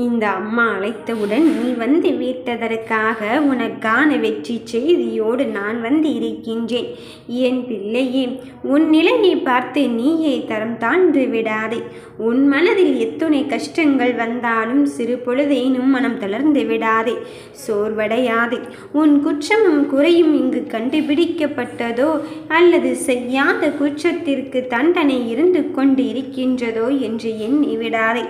இந்த அம்மா அழைத்தவுடன் நீ வந்து விட்டதற்காக உனக்கான வெற்றி செய்தியோடு நான் வந்து இருக்கின்றேன். என் பிள்ளையே உன் நிலையை பார்த்து நீயே தரம் தாழ்ந்து விடாதே. உன் மனதில் எத்துணை கஷ்டங்கள் வந்தாலும் சிறு பொழுதேனும் மனம் தளர்ந்து விடாதே. சோர்வடையாதே. உன் குற்றமும் குறையும் இங்கு கண்டுபிடிக்கப்பட்டதோ அல்லது செய்யாத குற்றத்திற்கு தண்டனை இருந்து கொண்டு இருக்கின்றதோ என்று எண்ணி விடாதே.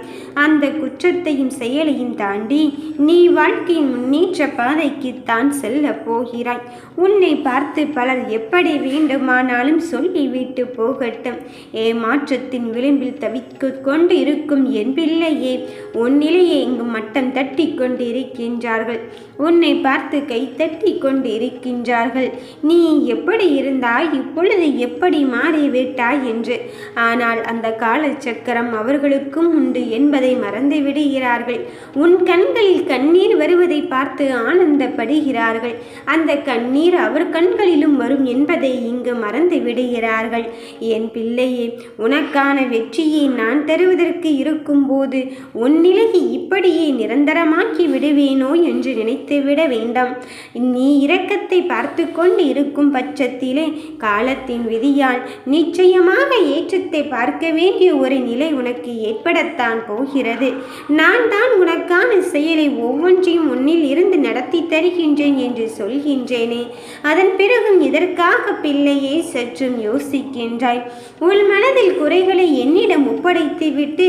அந்த குற்றத்தையும் செயலையும் தாண்டி நீ வாழ்க்கையின் முன்னேற்ற பாதைக்குத்தான் செல்ல போகிறாய். உன்னை பார்த்து பலர் எப்படி வேண்டுமானாலும் சொல்லிவிட்டு போகட்டும். ஏமாற்றத்தின் விளிம்பில் தவித்து கொண்டு இருக்கும் என் பிள்ளையே உன் நிலையை இங்கு மட்டம் தட்டி கொண்டு இருக்கின்றார்கள் உன்னை பார்த்து கை தட்டி கொண்டு இருக்கின்றார்கள் நீ எப்படி இருந்தாய் இப்பொழுது எப்படி மாறிவிட்டாய் என்று. ஆனால் அந்த காலச்சக்கரம் அவர்களுக்கும் உண்டு என்பதை மறந்து விடுகிறார்கள் உன் கண்களில் கண்ணீர் வருவதை பார்த்து ஆனந்தப்படுகிறார்கள். அந்த கண்ணீர் அவர் கண்களிலும் வரும் என்பதை இங்கு மறந்து விடுகிறார்கள். என் பிள்ளையே உனக்கான வெற்றியை நான் தருவதற்கு இருக்கும்போது உன் நிலையை இப்படியே நிரந்தரமாக்கி விடுவேனோ என்று நினைத்து விட வேண்டாம். நீ இரக்கத்தை பார்த்து கொண்டு இருக்கும் பட்சத்திலே காலத்தின் விதியால் நிச்சயமாக ஏற்றத்தை பார்க்க வேண்டிய ஒரு நிலை உனக்கு ஏற்படத்தான் போகிறது. நான் நான் உனக்கான செயலை ஒவ்வொன்றையும் உன்னில் இருந்து நடத்தி தருகின்றேன் என்று சொல்கின்றேனே. அதன் பிறகும் இதற்காக பிள்ளையே சற்றும் யோசிக்கின்றாய். உன் மனதில் குறைகளை என்னிடம் ஒப்படைத்துவிட்டு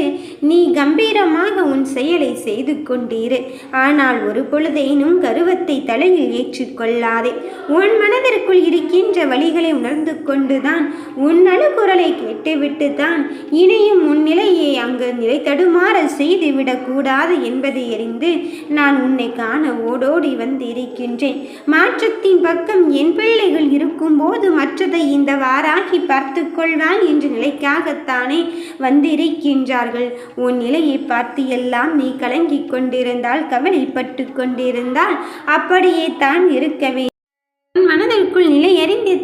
நீ கம்பீரமாக உன் செயலை செய்து கொண்டீரு. ஆனால் ஒரு பொழுதேனும் கருவத்தை தலையில் ஏற்றுக்கொள்ளாதே உன் மனதிற்குள் இருக்கின்ற வழிகளை உணர்ந்து கொண்டுதான் உன் அழுகுரலை கேட்டுவிட்டு தான் இனியும் உன் நிலையை அங்கு நிலை தடுமாற செய்துவிடக்கூடாது. என்பதை அறிந்து நான் உன்னை காண ஓடோடி வந்திருக்கின்றேன். மாற்றத்தின் பக்கம் என் பிள்ளைகள் இருக்கும்போது மற்றதை இந்த வாராகி பார்த்து கொள்வான் என்ற நிலைக்காகத்தானே வந்திருக்கின்றார்கள். உன் நிலையை பார்த்து எல்லாம் நீ கலங்கிக் கொண்டிருந்தால் கவலைப்பட்டு கொண்டிருந்தால் அப்படியே தான் இருக்கவே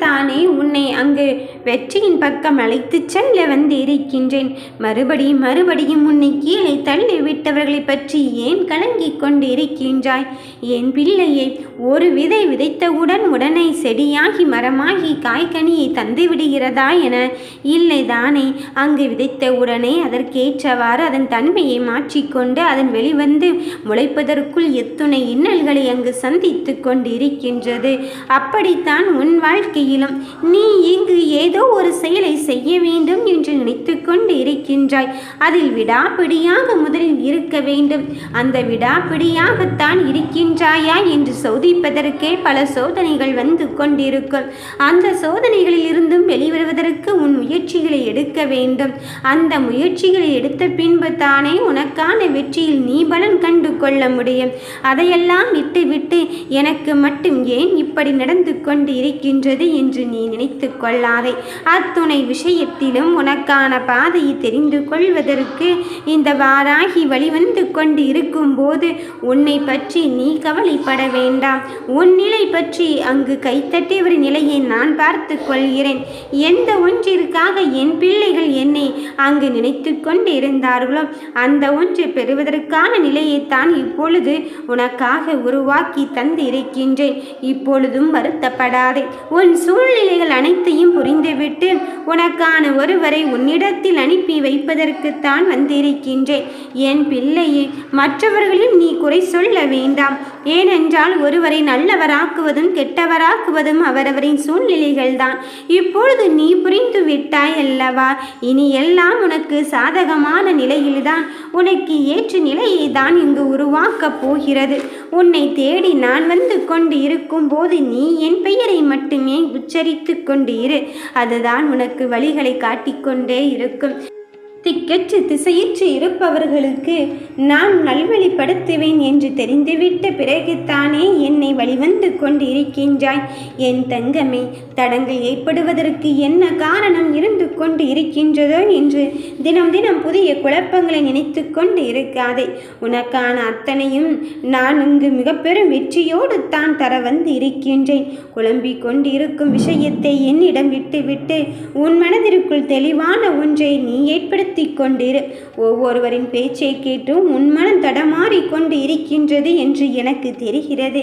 தானே உன்னை அங்கு வெற்றியின் பக்கம் அழைத்துச் செல்ல வந்து இருக்கின்றேன் மறுபடியும் மறுபடியும் உன்னை கீழே தள்ளி விட்டவர்களை பற்றி ஏன் கலங்கிக் கொண்டு இருக்கின்றாய் என் பிள்ளையை ஒரு விதை விதைத்தவுடன் உடனே செடியாகி மரமாகி காய்கனியை தந்து விடுகிறதா என? இல்லை தானே அங்கு விதைத்தவுடனே அதற்கேற்றவாறு அதன் தன்மையை மாற்றிக்கொண்டு அதன் வெளிவந்து முளைப்பதற்குள் எத்துணை இன்னல்களை அங்கு சந்தித்து கொண்டு இருக்கின்றது அப்படித்தான் உன் வாழ்க்கையில் வாழ்க்கையிலும் நீ இங்கு ஏதோ ஒரு செயலை செய்ய வேண்டும் என்று நினைத்து கொண்டு இருக்கின்றாய். அதில் விடாப்பிடியாக முதலில் இருக்க வேண்டும். அந்த விடாப்பிடியாகத்தான் இருக்கின்றாயா என்று சோதிப்பதற்கே பல சோதனைகள் வந்து கொண்டிருக்கும். அந்த சோதனைகளில் இருந்தும் வெளிவருவதற்கு உன் முயற்சிகளை எடுக்க வேண்டும். அந்த முயற்சிகளை எடுத்த பின்பு தானே உனக்கான வெற்றியில் நீ பலன் கண்டு கொள்ள முடியும். அதையெல்லாம் விட்டுவிட்டு எனக்கு மட்டும் ஏன் இப்படி நடந்து கொண்டு இருக்கின்றது என்று நீ நினைத்து கொள்ளாதே. அத்துணை விஷயத்திலும் உனக்கு அதற்கான பாதையை தெரிந்து கொள்வதற்கு இந்த வாராகி வழிவந்து கொண்டு இருக்கும்போது உன்னை பற்றி நீ கவலைப்பட வேண்டாம். உன் நிலை பற்றி அங்கு கைத்தட்டி ஒரு நிலையை நான் பார்த்து கொள்கிறேன். எந்த ஒன்றிற்காக என் பிள்ளைகள் என்னை அங்கு நினைத்து கொண்டு இருந்தார்களோ அந்த ஒன்று பெறுவதற்கான நிலையைத்தான் இப்பொழுது உனக்காக உருவாக்கி தந்து இருக்கின்றேன் இப்பொழுதும் வருத்தப்படாதே. உன் சூழ்நிலைகள் அனைத்தையும் புரிந்துவிட்டு உனக்கான ஒருவரை உன் உன்னிடத்தில் அனுப்பி வைப்பதற்குத்தான் வந்திருக்கின்றேன். என் பிள்ளையே மற்றவர்களில் நீ குறை சொல்ல வேண்டாம். ஏனென்றால் ஒருவரை நல்லவராக்குவதும் கெட்டவராக்குவதும் அவரவரின் சூழ்நிலைகள்தான். இப்பொழுது நீ புரிந்து விட்டாய் அல்லவா? இனி எல்லாம் உனக்கு சாதகமான நிலையில்தான். உனக்கு ஏற்ற நிலையை தான் இங்கு உருவாக்கப் போகிறது. உன்னை தேடி நான் வந்து கொண்டு இருக்கும்போது நீ என் பெயரை மட்டுமே உச்சரித்து கொண்டு இரு. அதுதான் உனக்கு வழிகளை காட்டிக்கொண்டு இருக்கும். திக்கற்று திசையற்று இருப்பவர்களுக்கு நான் நல்வழிப்படுத்துவேன் என்று தெரிந்துவிட்ட பிறகுத்தானே என்னை வழிவந்து கொண்டு இருக்கின்றாய் என் தங்கமே தடங்கள் ஏற்படுவதற்கு என்ன காரணம் இருந்து கொண்டு இருக்கின்றதோ என்று தினம் தினம் புதிய குழப்பங்களை நினைத்து கொண்டு இருக்காதே. உனக்கான அத்தனையும் நான் இங்கு மிக பெரும் வெற்றியோடு தான் தர வந்து இருக்கின்றேன். குழம்பிக் கொண்டு இருக்கும் விஷயத்தை என்னிடம் விட்டுவிட்டு உன் மனதிற்குள் தெளிவான ஒன்றை நீ ஏற்படுத்த செலுத்தி கொண்டிரு. ஒவ்வொருவரின் பேச்சை கேட்டும் உன் மனம் தடமாறி கொண்டு இருக்கின்றது என்று எனக்கு தெரிகிறது.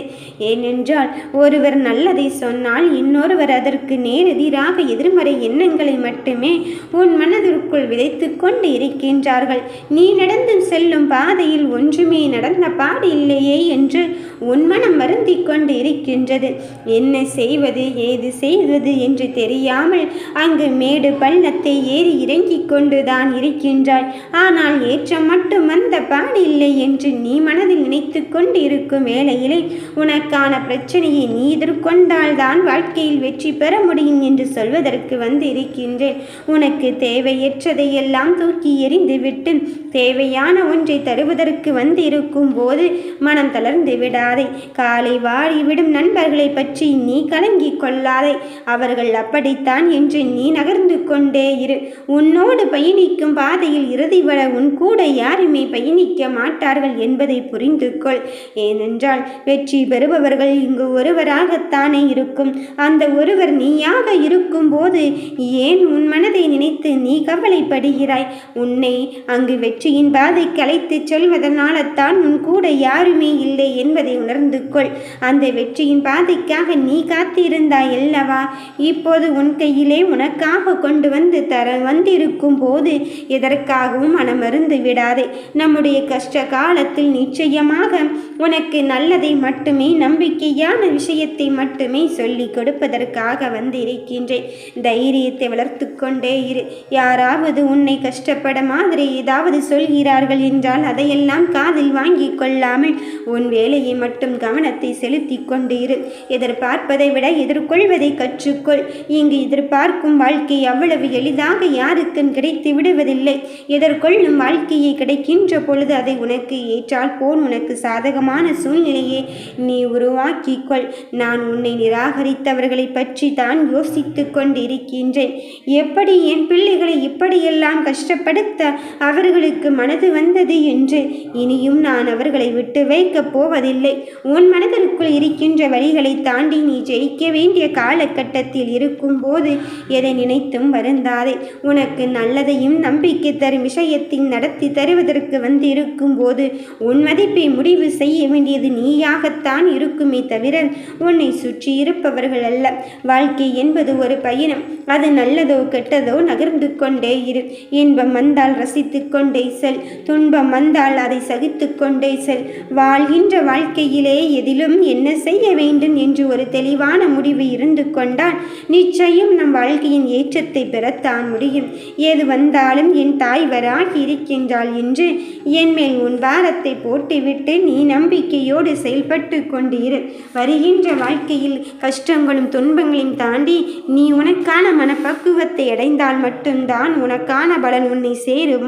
ஏனென்றால் ஒருவர் நல்லதை சொன்னால் இன்னொருவர் அதற்கு நேரெதிராக எதிர்மறை எண்ணங்களை மட்டுமே உன் மனதிற்குள் விதைத்து கொண்டு இருக்கின்றார்கள். நீ நடந்து செல்லும் பாதையில் ஒன்றுமே நடந்த பாடு இல்லையே என்று உன் மனம் வருந்தி கொண்டு இருக்கின்றது என்ன செய்வது ஏது செய்வது என்று தெரியாமல் அங்கு மேடு பள்ளத்தை ஏறி இறங்கிக் கொண்டுதான் இருக்கின்றாய் ஆனால் ஏற்றம் மட்டும் பாடு இல்லை என்று நீ மனதில் நினைத்து கொண்டு இருக்கும் வேளையிலே உனக்கான பிரச்சனையை நீ எதிர்கொண்டால்தான் வாழ்க்கையில் வெற்றி பெற முடியும் என்று சொல்வதற்கு வந்து இருக்கின்றேன் உனக்கு தேவையற்றதையெல்லாம் தூக்கி எறிந்துவிட்டு தேவையான ஒன்றை தருவதற்கு வந்து இருக்கும் போது மனம் தளர்ந்து விடாதே. காலை வாடிவிடும் நண்பர்களை பற்றி நீ கலங்கிக் கொள்ளாதே. அவர்கள் அப்படித்தான் என்று நீ நகர்ந்து கொண்டே இரு. உன்னோடு பயணிக்கும் பாதையில் இறுதி வர உன் கூட யாருமே பயணிக்க மாட்டார்கள் என்பதை புரிந்து கொள். ஏனென்றால் வெற்றி பெறுபவர்கள் இங்கு ஒருவராகத்தானே இருக்கும். அந்த ஒருவர் நீயாக இருக்கும் போது ஏன் உன் மனதை நினைத்து நீ கவலைப்படுகிறாய்? உன்னை அங்கு வெற்றியின் பாதை கலைத்துச் செல்வதனால தான் உன் கூட யாருமே இல்லை என்பதை உணர்ந்து கொள். அந்த வெற்றியின் பாதைக்காக நீ காத்திருந்தாய் அல்லவா? இப்போது உன் கையிலே உனக்காக கொண்டு வந்து தர வந்திருக்கும் போது எதற்காகவும் மனமருந்து விடாதே உன்னுடைய கஷ்ட காலத்தில் நிச்சயமாக உனக்கு நல்லதை மட்டுமே நம்பிக்கையான விஷயத்தை மட்டுமே சொல்லி கொடுப்பதற்காக வந்திருக்கின்றேன். தைரியத்தை வளர்த்து கொண்டே இரு. யாராவது உன்னை கஷ்டப்பட மாதிரி ஏதாவது சொல்கிறார்கள் என்றால் அதையெல்லாம் காதில் வாங்கி கொள்ளாமல் உன் வேலையை மட்டும் கவனத்தை செலுத்தி கொண்டு இரு. எதிர்பார்ப்பதை விட எதிர்கொள்வதை கற்றுக்கொள். இங்கு எதிர்பார்க்கும் வாழ்க்கை அவ்வளவு எளிதாக யாருக்கும் கிடைத்து விடுவதில்லை. எதிர்கொள்ளும் வாழ்க்கையை கிடைக்கின்ற பொழுது அதை உனக்கு ஏற்றால் போல் உனக்கு சாதகமான சூழ்நிலையை நீ உருவாக்கிக்கொள். நான் உன்னை நிராகரித்தவர்களை பற்றி தான் யோசித்து கொண்டிருக்கின்றேன். எப்படி என் பிள்ளைகளை இப்படியெல்லாம் கஷ்டப்படுத்த அவர்களுக்கு மனது வந்தது என்று இனியும் நான் அவர்களை விட்டு வைக்கப் போவதில்லை. உன் மனதிற்குள் இருக்கின்ற வழிகளை தாண்டி நீ ஜெயிக்க வேண்டிய காலகட்டத்தில் இருக்கும்போது எதை நினைத்தும் வருந்தாதே. உனக்கு நல்லதையும் நம்பிக்கை தரும் விஷயத்தை நடத்தி தருவதற்கு வந்து இருக்கும்போது உன் மதிப்பை முடிவு செய்ய வேண்டியது நீயாகத்தான் இருக்குமே தவிர உன்னை சுற்றி இருப்பவர்கள் அல்ல. வாழ்க்கை என்பது ஒரு பயணம். அது நல்லதோ கெட்டதோ நகர்ந்து கொண்டே இரு. இன்பம் வந்தால் ரசித்து கொண்டே செல். துன்பம் வந்தால் அதை சகித்து கொண்டே செல். வாழ்கின்ற வாழ்க்கையிலே எதிலும் என்ன செய்ய வேண்டும் என்று ஒரு தெளிவான முடிவு இருந்து கொண்டால் நிச்சயம் நம் வாழ்க்கையின் ஏற்றத்தை பெறத்தான் முடியும். ஏது வந்தாலும் என் தாய் வராகி இருக்கின்றாள் என்று என் மேல் உன் பாரத்தை போட்டுவிட்டு நீ நம்பிக்கையோடு செயல்பட்டு கொண்டு இரு வருகின்ற வாழ்க்கையில் கஷ்டங்களும் துன்பங்களையும் தாண்டி நீ உனக்கான மனப்பக்குவத்தை அடைந்தால் மட்டும்தான் உனக்கான பலன் உன்னை சேரும்.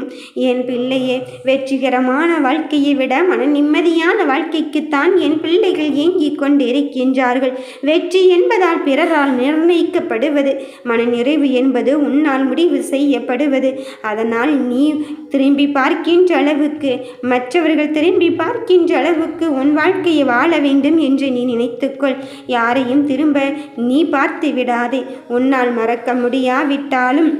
என் பிள்ளையே வெற்றிகரமான வாழ்க்கையை விட மன நிம்மதியான வாழ்க்கைக்குத்தான் என் பிள்ளைகள் ஏங்கிக் கொண்டு இருக்கின்றார்கள் வெற்றி என்பதால் பிறரால் நிர்ணயிக்கப்படுவது மனநிறைவு என்பது உன்னால் முடிவு செய்யப்படுவது. அதனால் நீ திரும்பி பார்க்கின்ற அளவுக்கு மற்றவர்கள் திரும்பி பார்க்கின்ற அளவுக்கு உன் வாழ்க்கையை வாழ வேண்டும் என்று நீ நினைத்துக்கொள். யாரையும் திரும்ப நீ பார்த்து விடாதே உன்னால் மறக்க முடியாவிட்டாலும்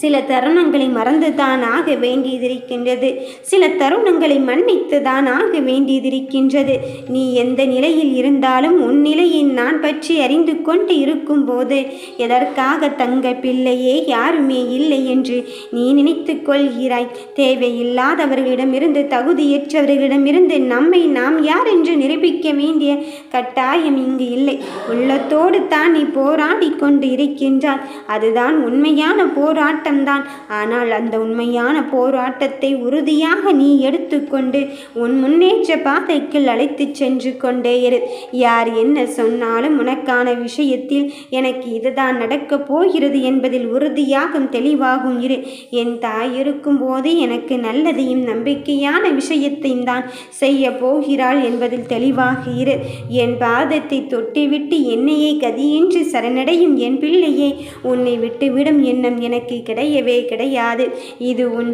சில தருணங்களை மறந்து தான் ஆக வேண்டியதிருக்கின்றது. சில தருணங்களை மன்னித்து தான் ஆக வேண்டியதிருக்கின்றது. நீ எந்த நிலையில் இருந்தாலும் உன் நிலையை நான் பற்றி அறிந்து கொண்டு இருக்கும்போது எதற்காக தங்க பிள்ளையே யாருமே இல்லை என்று நீ நினைத்து கொள்கிறாய். தேவையில்லாதவர்களிடமிருந்து தகுதியற்றவர்களிடமிருந்து நம்மை நாம் யார் என்று நிரூபிக்க வேண்டிய கட்டாயம் இங்கு இல்லை. உள்ளத்தோடு தான் நீ போராடி கொண்டு இருக்கின்றாய். அதுதான் உண்மையான போராட்டம். போராட்டம்தான். ஆனால் அந்த உண்மையான போராட்டத்தை உறுதியாக நீ எடுத்துக்கொண்டு உன் முன்னேற்ற பாதைக்கு அழைத்துச் சென்று கொண்டே இரு. யார் என்ன சொன்னாலும் உனக்கான விஷயத்தில் எனக்கு இதுதான் நடக்கப் போகிறது என்பதில் உறுதியாகும் தெளிவாகும் இரு. என் தாய் இருக்கும் எனக்கு நல்லதையும் நம்பிக்கையான விஷயத்தையும் தான் செய்ய போகிறாள் என்பதில் தெளிவாக இரு. என் பாதத்தை தொட்டிவிட்டு என்னையே கதியின்றி சரணடையும் என் பிள்ளையை உன்னை விட்டுவிடும் எண்ணம் எனக்கு கிடையவே கிடையாது. இது உன்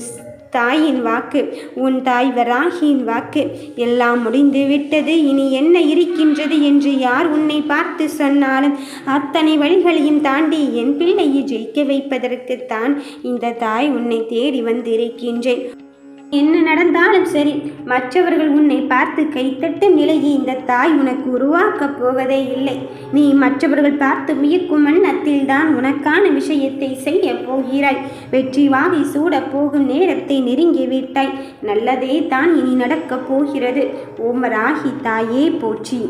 தாயின் வாக்கு உன் தாய் வராகியின் வாக்கு. எல்லாம் முடிந்து விட்டது இனி என்ன இருக்கின்றது என்று யார் உன்னை பார்த்து சொன்னாலும் அத்தனை வழிகளையும் தாண்டி என் பிள்ளையை ஜெயிக்க வைப்பதற்குத்தான் இந்த தாய் உன்னை தேடி வந்திருக்கின்றேன். என்ன நடந்தாலும் சரி மற்றவர்கள் உன்னை பார்த்து கைத்தட்டும் நிலையை இந்த தாய் உனக்கு உருவாக்கப் போவதே இல்லை. நீ மற்றவர்கள் பார்த்து வியக்கும் வண்ணத்தில் தான் உனக்கான விஷயத்தை செய்ய போகிறாய். வெற்றி வாகை சூடப் போகும் நேரத்தை நெருங்கி விட்டாய். நல்லதே தான் இனி நடக்கப் போகிறது. ஓமராகி தாயே போற்றி.